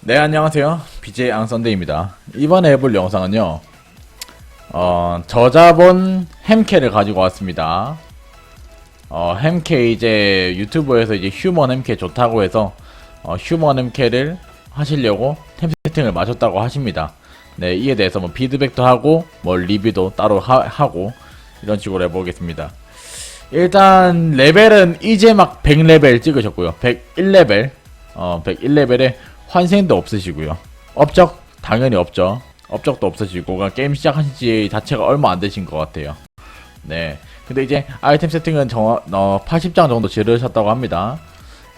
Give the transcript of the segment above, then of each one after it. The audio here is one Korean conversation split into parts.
네 안녕하세요. BJ 앙선데입니다. 이번에 해볼 영상은요 어, 저자본 햄캐를 가지고 왔습니다. 어, 햄캐 이제 유튜브에서 이제 휴먼 햄캐 좋다고 해서 어, 휴먼 햄캐를 하시려고 템 세팅을 마셨다고 하십니다. 네 이에 대해서 뭐 피드백도 하고 뭐 리뷰도 따로 하, 고 이런 식으로 해보겠습니다. 일단 레벨은 이제 막 100레벨 찍으셨고요. 101레벨 어 101레벨에 환생도 없으시고요. 업적 당연히 없죠. 업적도 없으시고 그냥 게임 시작하신 지 자체가 얼마 안 되신 것 같아요. 네. 근데 이제 아이템 세팅은 정, 어, 80장 정도 지르셨다고 합니다.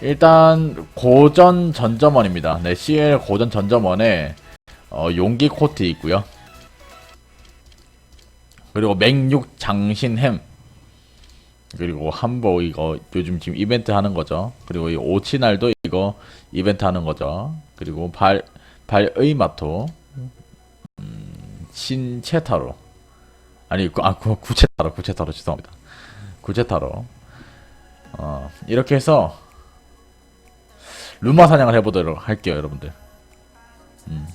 일단 고전 전점원입니다. 네, CL 고전 전점원에 어, 용기 코트 있고요. 그리고 맹육 장신햄 그리고 한복 이거 요즘 지금 이벤트 하는 거죠. 그리고 이 오치날도 이거 이벤트 하는 거죠. 그리고 발 발의 마토 음, 신체타로 아니 구- 아 구- 구체타로 구체타로 죄송합니다. 구체타로 어 이렇게 해서 루마 사냥을 해보도록 할게요, 여러분들. 음.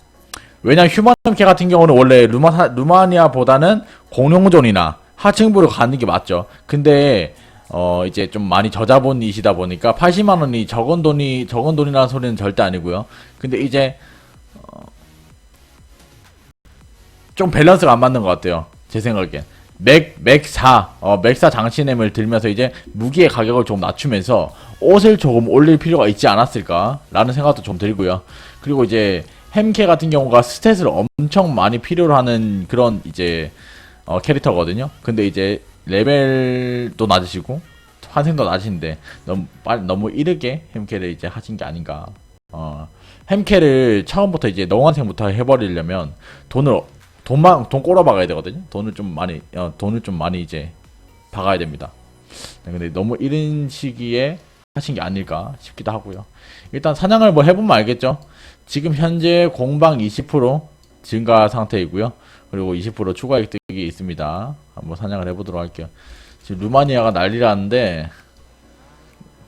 왜냐 휴먼캐 같은 경우는 원래 루마 사, 루마니아보다는 공룡존이나 하층부로 가는 게 맞죠. 근데 어 이제 좀 많이 저자본이시다 보니까 80만 원이 적은 돈이 적은 돈이라는 소리는 절대 아니고요. 근데 이제 어, 좀 밸런스가 안 맞는 것 같아요. 제 생각엔. 맥, 맥4, 어, 맥4 장신햄을 들면서 이제 무기의 가격을 좀 낮추면서 옷을 조금 올릴 필요가 있지 않았을까라는 생각도 좀 들고요. 그리고 이제 햄캐 같은 경우가 스탯을 엄청 많이 필요로 하는 그런 이제 어, 캐릭터거든요. 근데 이제 레벨도 낮으시고 환생도 낮으신데 너무 빨리 너무 이르게 햄캐를 이제 하신 게 아닌가. 어, 햄캐를 처음부터 이제 농원생부터 해버리려면 돈을 돈만 돈 꼬라 박아야 되거든요. 돈을 좀 많이 어, 돈을 좀 많이 이제 박아야 됩니다. 네, 근데 너무 이른 시기에 하신 게 아닐까 싶기도 하고요. 일단 사냥을 뭐 해보면 알겠죠. 지금 현재 공방 20% 증가 상태이고요. 그리고 20% 추가 획득이 있습니다. 한번 사냥을 해보도록 할게요. 지금 루마니아가 난리라는데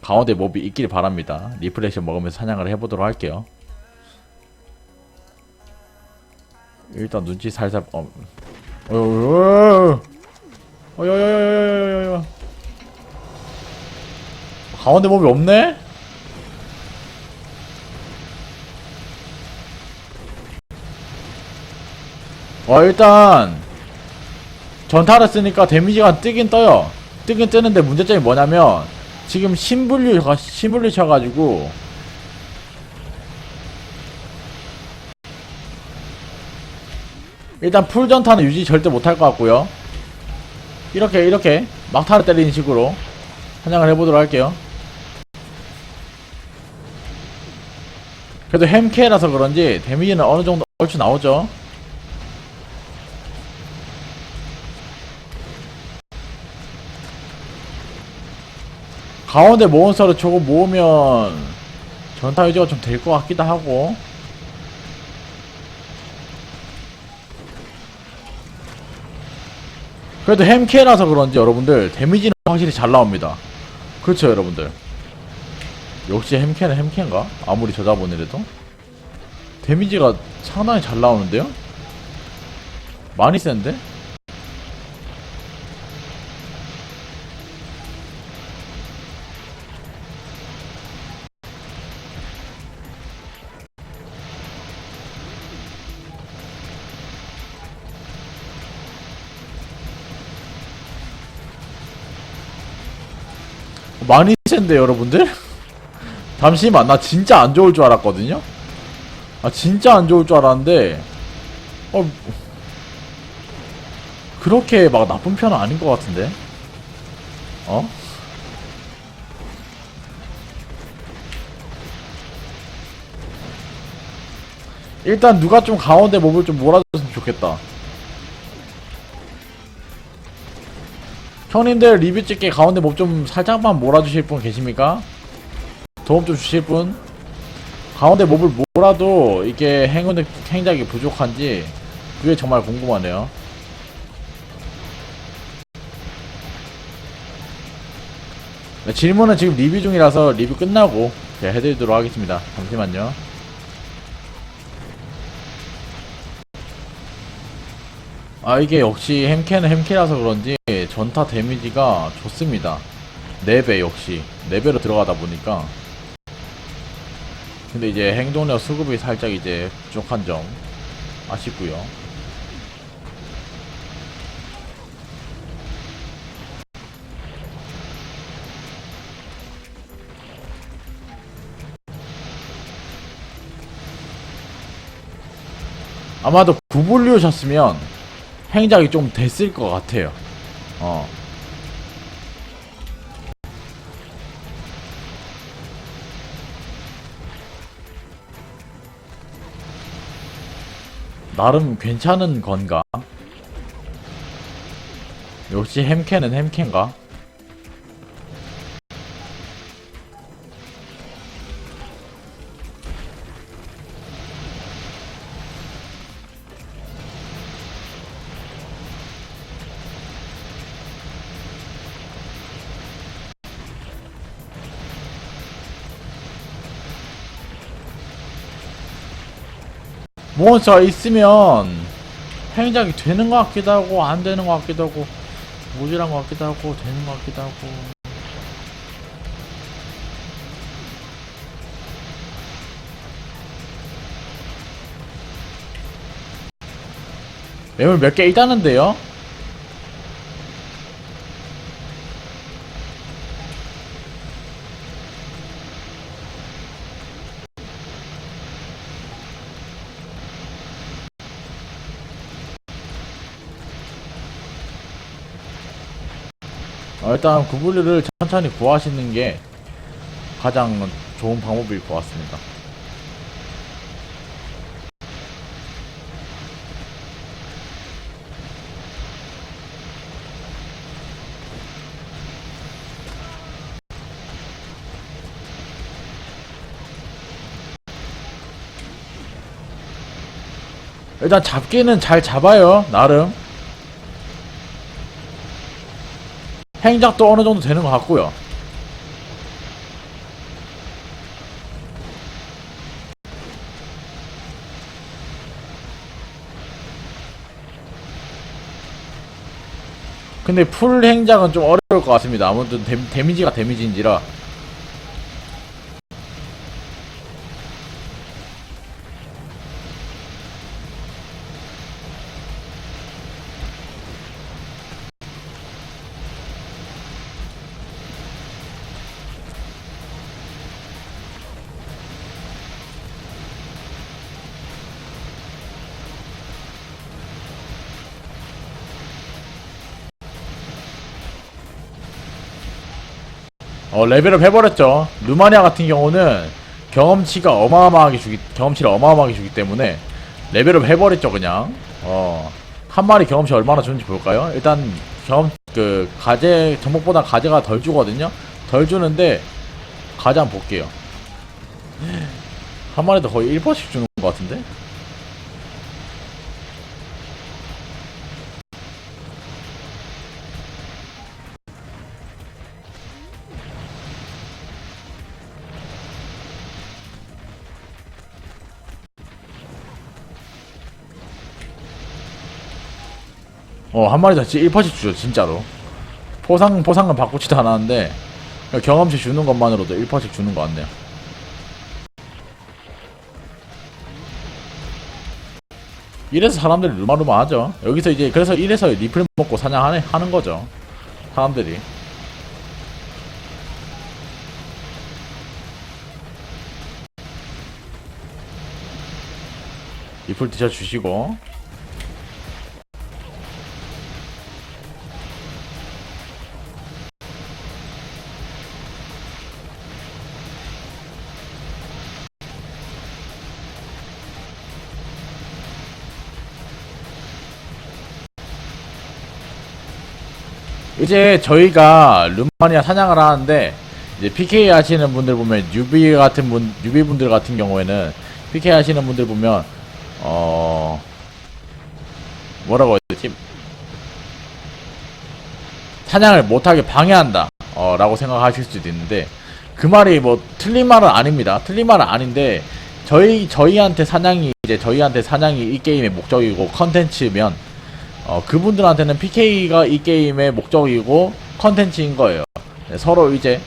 가운데 몹이 있길 바랍니다. 리프레션 먹으면서 사냥을 해보도록 할게요. 일단 눈치 살살 어 어여여여여여여여여여 어여여여여여여여 가운데 몹이 없네? 와 일단 전타를 쓰니까 데미지가 뜨긴 떠요. 뜨긴 뜨는데 문제점이 뭐냐면 지금 신분류 신분류 쳐가지고 일단 풀 전타는 유지 절대 못할 것 같고요. 이렇게 이렇게 막타를 때리는 식으로 사냥을 해보도록 할게요. 그래도 햄캐라서 그런지 데미지는 어느 정도 얼추 나오죠 가운데 몬스터를 조금 모으면 전타 유지가 좀 될 것 같기도 하고 그래도 햄캐라서 그런지 여러분들 데미지는 확실히 잘 나옵니다 그렇죠 여러분들 역시 햄캐는 햄캐인가? 아무리 저자본이라도 데미지가 상당히 잘 나오는데요? 많이 센데? 센데 여러분들? 잠시만 나 진짜 안 좋을 줄 알았거든요? 아 진짜 안 좋을 줄 알았는데 어 그렇게 막 나쁜 편은 아닌 것 같은데 어? 일단 누가 좀 가운데 몸을 좀 몰아줬으면 좋겠다 형님들 리뷰 찍게 가운데 몸좀 살짝만 몰아주실 분 계십니까? 도움 좀 주실 분? 가운데 몹을 몰아도 이게 행운 행작이 부족한지 그게 정말 궁금하네요. 네, 질문은 지금 리뷰 중이라서 리뷰 끝나고 제가 해드리도록 하겠습니다. 잠시만요. 아 이게 역시 햄캐는 햄캐라서 그런지 전타 데미지가 좋습니다. 4배 역시. 4배로 들어가다 보니까. 근데 이제 행동력 수급이 살짝 이제 부족한 점. 아쉽고요. 아마도 구불류셨으면 행작이 좀 됐을 것 같아요. 어. 나름 괜찮은 건가? 역시 햄캔은 햄캔가? 몬스터가 있으면 행작이 되는 것 같기도 하고 안 되는 것 같기도 하고 모질한 것 같기도 하고 되는 것 같기도 하고 매물 몇 개 있다는데요? 어, 일단 구글을 천천히 구하시는 게 가장 좋은 방법일 것 같습니다. 일단 잡기는 잘 잡아요, 나름. 행작도 어느 정도 되는 것 같고요. 근데 풀 행작은 좀 어려울 것 같습니다. 아무튼 데, 데미지가 데미지인지라. 어 레벨업 해버렸죠. 루마니아 같은 경우는 경험치가 어마어마하게 주기 경험치를 어마어마하게 주기 때문에 레벨업 해버렸죠 그냥. 어 한 마리 경험치 얼마나 주는지 볼까요? 일단 경험 그 가제 정복보다 가제가 덜 주거든요. 덜 주는데 가제 한번 볼게요. 한 마리도 거의 1%씩 주는 것 같은데? 어, 한 마리 다치 1%씩 주죠, 진짜로. 포상, 포상은 바꾸지도 않았는데, 경험치 주는 것만으로도 1%씩 주는 것 같네요. 이래서 사람들이 루마루마 하죠. 여기서 이제, 그래서 이래서 리플 먹고 사냥하는, 하는 거죠. 사람들이. 리플 드셔주시고, 이제 저희가 루마니아 사냥을 하는데 이제 PK 하시는 분들 보면 뉴비 같은 분 뉴비 분들 같은 경우에는 PK 하시는 분들 보면 어 뭐라고 해야 되지? 사냥을 못하게 방해한다 어 라고 생각하실 수도 있는데 그 말이 뭐 틀린 말은 아닙니다. 틀린 말은 아닌데 저희 저희한테 사냥이 이제 저희한테 사냥이 이 게임의 목적이고 컨텐츠면 어, 그분들한테는 PK가 이 게임의 목적이고 컨텐츠인 거예요. 네, 서로 이제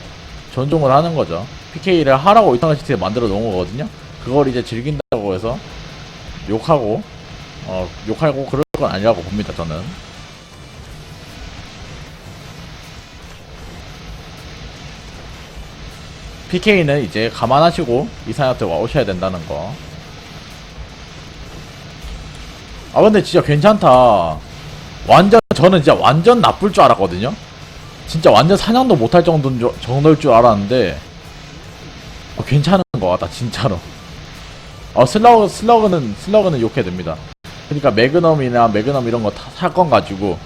존중을 하는 거죠. PK를 하라고 이터널 시티에 만들어 놓은 거거든요. 그걸 이제 즐긴다고 해서 욕하고 어, 욕하고 그럴 건 아니라고 봅니다. 저는. PK는 이제 감안하시고 이사한테 와 오셔야 된다는 거. 아 근데 진짜 괜찮다. 완전 저는 진짜 완전 나쁠 줄 알았거든요. 진짜 완전 사냥도 못할 정도인 줄, 정도일 줄 알았는데 어, 괜찮은 거 같다 진짜로. 어 슬러그 슬러그는 슬러그는 욕해야 됩니다. 그러니까 매그넘이나 매그넘 이런 거 사건 가지고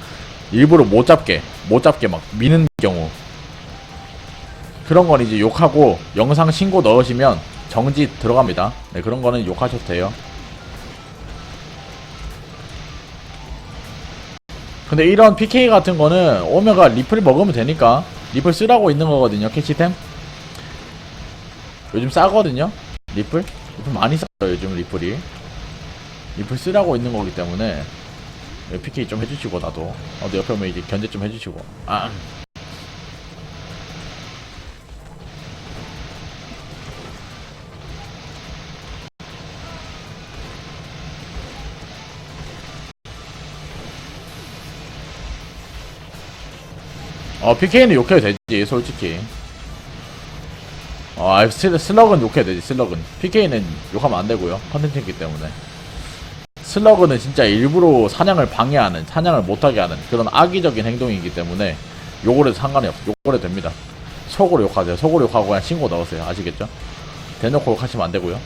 일부러 못 잡게 못 잡게 막 미는 경우 그런 건 이제 욕하고 영상 신고 넣으시면 정지 들어갑니다. 네 그런 거는 욕하셔도 돼요. 근데 이런 PK 같은 거는 오메가 리플 먹으면 되니까 리플 쓰라고 있는 거거든요 캐치템. 요즘 싸거든요 리플. 리플 많이 싸요 요즘 리플이. 리플 쓰라고 있는 거기 때문에. 네, PK 좀 해주시고 나도. 어디 옆에 오면 이제 견제 좀 해주시고. 아 어, PK는 욕해도 되지, 솔직히. 어, 아, 슬, 슬럭은 욕해도 되지, 슬럭은. PK는 욕하면 안 되고요. 컨텐츠이기 때문에. 슬러그는 진짜 일부러 사냥을 방해하는, 사냥을 못하게 하는 그런 악의적인 행동이기 때문에 욕을 해도 상관이 없어. 욕을 해도 됩니다. 속으로 욕하세요. 속으로 욕하고 그냥 신고 넣으세요. 아시겠죠? 대놓고 욕하시면 안 되고요.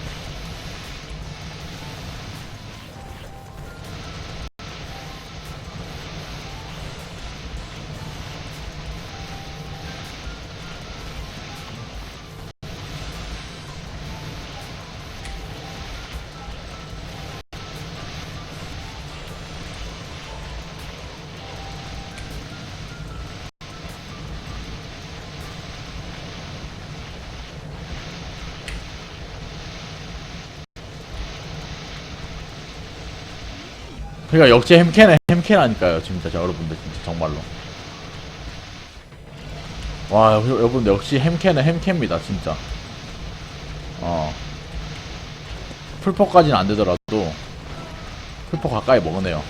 그러니까 역시 햄캐네 햄캐라니까요 진짜 저 여러분들 진짜 정말로. 와 여- 여러분들 역시 햄캐는 햄캐입니다 진짜. 어. 풀포까지는 안 되더라도 풀포 가까이 먹으네요.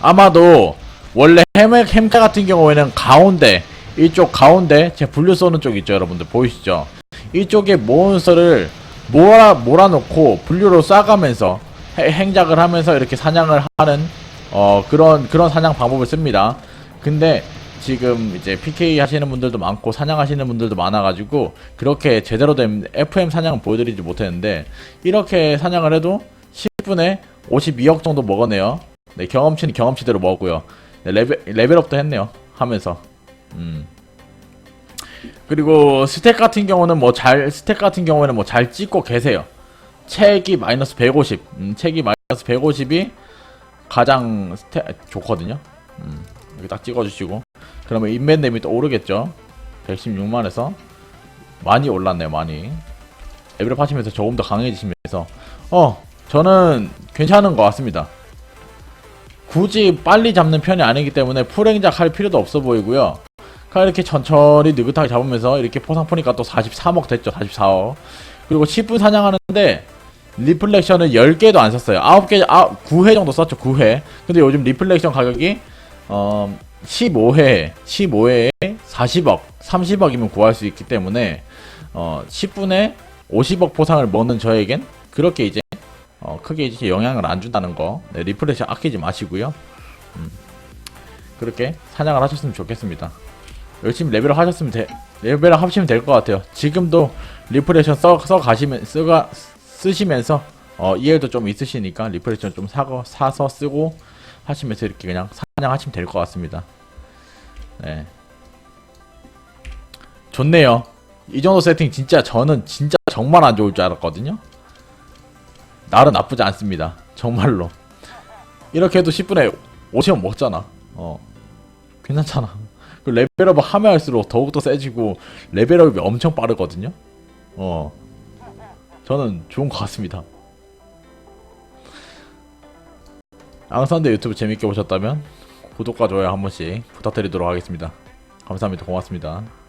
아마도 원래 햄, 햄캐 같은 경우에는 가운데 이쪽 가운데 제 분류 쏘는 쪽 있죠 여러분들. 보이시죠 이쪽에 몬스터를 몰아 몰아놓고 분류로 쏴가면서 해- 행작을 하면서 이렇게 사냥을 하는 어 그런 그런 사냥 방법을 씁니다. 근데 지금 이제 PK 하시는 분들도 많고 사냥하시는 분들도 많아가지고 그렇게 제대로 된 FM 사냥은 보여드리지 못했는데 이렇게 사냥을 해도 10분에 52억 정도 먹었네요. 네 경험치는 경험치대로 먹었고요. 네, 레벨 레벨업도 했네요. 하면서 음. 그리고 스택 같은 경우는 뭐 잘 스택 같은 경우에는 뭐 잘 찍고 계세요. 책이 마이너스 150, 음, 책이 마이너스 150이 가장 스택 좋거든요. 음, 여기 딱 찍어주시고 그러면 인벤 데미 또 오르겠죠. 116만에서 많이 올랐네요, 많이. 레벨업 하시면서 조금 더 강해지시면서 어 저는 괜찮은 것 같습니다. 굳이 빨리 잡는 편이 아니기 때문에 풀행작 할 필요도 없어 보이고요. 그냥 이렇게 천천히 느긋하게 잡으면서 이렇게 포상 푸니까 또 43억 됐죠 44억. 그리고 10분 사냥하는데 리플렉션을 10개도 안 썼어요. 9개 아 9회 정도 썼죠 9회. 근데 요즘 리플렉션 가격이 어 15회 15회에 40억 30억이면 구할 수 있기 때문에 어 10분에 50억 포상을 먹는 저에겐 그렇게 이제 어 크게 이제 영향을 안 준다는 거. 네, 리플렉션 아끼지 마시고요. 음, 그렇게 사냥을 하셨으면 좋겠습니다 열심히 레벨업 하셨으면 돼, 레벨업 하시면 될 것 같아요. 지금도 리프레션 써, 써 가시면, 쓰가, 쓰시면서, 어, 이해도 좀 있으시니까 리프레션 좀 사고, 사서 쓰고 하시면서 이렇게 그냥 사냥하시면 될 것 같습니다. 네. 좋네요. 이 정도 세팅 진짜 저는 진짜 정말 안 좋을 줄 알았거든요. 나름 나쁘지 않습니다. 정말로. 이렇게 해도 10분에 50원 먹잖아. 어. 괜찮잖아. 그 레벨업을 하면 할수록 더욱더 세지고 레벨업이 엄청 빠르거든요. 어. 저는 좋은 것 같습니다. 앙산대 유튜브 재밌게 보셨다면 구독과 좋아요 한 번씩 부탁드리도록 하겠습니다. 감사합니다. 고맙습니다.